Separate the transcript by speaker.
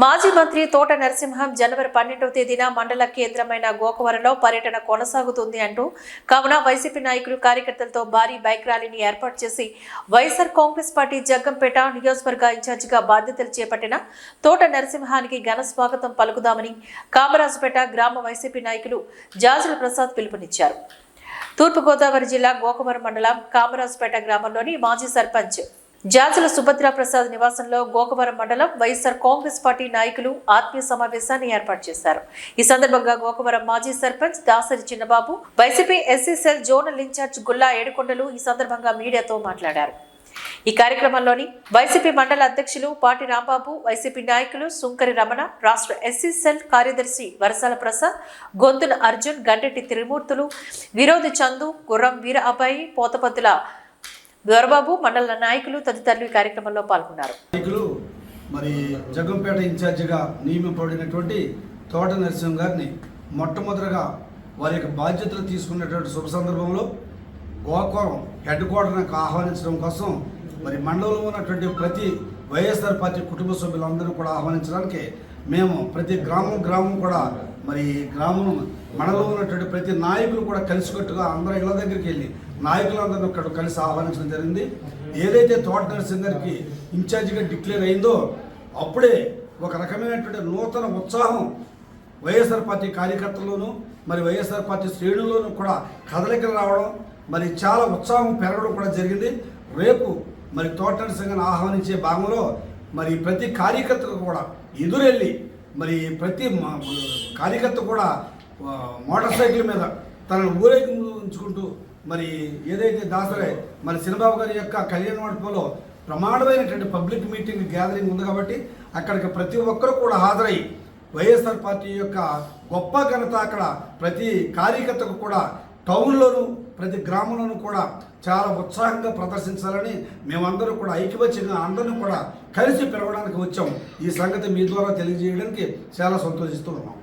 Speaker 1: మాజీ మంత్రి తోట నరసింహం జనవరి పన్నెండవ తేదీన మండల కేంద్రమైన గోకవరంలో పర్యటన కొనసాగుతుంది అంటూ కావున వైసీపీ నాయకులు కార్యకర్తలతో భారీ బైక్ ర్యాలీని ఏర్పాటు చేసి వైఎస్ఆర్ కాంగ్రెస్ పార్టీ జగ్గంపేట నియోజకవర్గ ఇన్ఛార్జిగా బాధ్యతలు చేపట్టిన తోట నరసింహానికి ఘన స్వాగతం పలుకుదామని కామరాజుపేట గ్రామ వైసీపీ నాయకులు జాజుల ప్రసాద్ పిలుపునిచ్చారు. తూర్పుగోదావరి జిల్లా గోకవరం మండలం కామరాజుపేట గ్రామంలోని మాజీ సర్పంచ్ జాజుల సుభద్ర ప్రసాద్ నివాసంలో గోకవరం మండలం వైఎస్ఆర్ కాంగ్రెస్ పార్టీ నాయకులు ఆత్మీయ సమావేశాన్ని ఏర్పాటు చేశారు. ఈ సందర్భంగా గోకవరం మాజీ sarpanch Dasari Chinnababu YCP SC cell zonal incharge Gulla Edukondalu ఈ సందర్భంగా మీడియాతో మాట్లాడారు. ఈ కార్యక్రమంలోని వైసీపీ మండల అధ్యక్షులు పాటి రాంబాబు వైసీపీ నాయకులు సుంకరి రమణ రాష్ట్ర ఎస్సీ సెల్ కార్యదర్శి వరసాల ప్రసాద్ గొంతుల అర్జున్ గండెట్టి త్రిమూర్తులు విరోధి చందు గుర్రం వీర అబ్బాయి పోతపద్దుల దొరబాబు మండల నాయకులు తదితరులు ఈ కార్యక్రమంలో పాల్గొన్నారు.
Speaker 2: నాయకులు మరి జగంపేట ఇన్ఛార్జిగా నియమింపబడినటువంటి తోట నరసింహం గారిని మొట్టమొదటగా వారి యొక్క బాధ్యతలు తీసుకున్నటువంటి శుభ సందర్భంలో గోకవరం హెడ్ క్వార్టర్కి ఆహ్వానించడం కోసం మరి మండలంలో ఉన్నటువంటి ప్రతి వైఎస్ఆర్ పార్టీ కుటుంబ సభ్యులందరూ కూడా ఆహ్వానించడానికి మేము ప్రతి గ్రామం గ్రామం కూడా మరి గ్రామం మనలో ఉన్నటువంటి ప్రతి నాయకులు కూడా కలిసికట్టుగా అందరూ ఇళ్ళ దగ్గరికి వెళ్ళి నాయకులందరూ ఇక్కడ కలిసి ఆహ్వానించడం జరిగింది. ఏదైతే తోట నరసింహ గారికి ఇన్ఛార్జిగా డిక్లేర్ అయిందో అప్పుడే ఒక రకమైనటువంటి నూతన ఉత్సాహం వైఎస్ఆర్ పార్టీ కార్యకర్తల్లోనూ మరి వైఎస్ఆర్ పార్టీ శ్రేణుల్లోనూ కూడా కదలికలు రావడం మరి చాలా ఉత్సాహం పెరగడం కూడా జరిగింది. రేపు మరి తోటని సంఘాన్ని ఆహ్వానించే భాగంలో మరి ప్రతి కార్యకర్తకు కూడా ఎదురెళ్ళి మరి ప్రతి మా- కార్యకర్త కూడా మోటార్ సైకిల్ మీద తనను ఊరేగించుకుంటూ మరి ఏదైతే దాసరే మరి చిన్నబాబు గారి యొక్క కళ్యాణ మండపంలో ప్రమాణమైనటువంటి పబ్లిక్ మీటింగ్ గ్యాదరింగ్ ఉంది కాబట్టి అక్కడికి ప్రతి ఒక్కరూ కూడా హాజరై వైఎస్ఆర్ పార్టీ యొక్క గొప్ప ఘనత అక్కడ ప్రతి కార్యకర్తకు కూడా టౌన్లోను ప్రతి గ్రామంలోనూ కూడా చాలా ఉత్సాహంగా ప్రదర్శించాలని మేమందరూ కూడా ఐక్యవచ్చంగా అందరం కూడా కలిసి పెరగడానికి వచ్చాం. ఈ సంగతి మీ ద్వారా తెలియజేయడానికి చాలా సంతోషిస్తూ ఉన్నాం.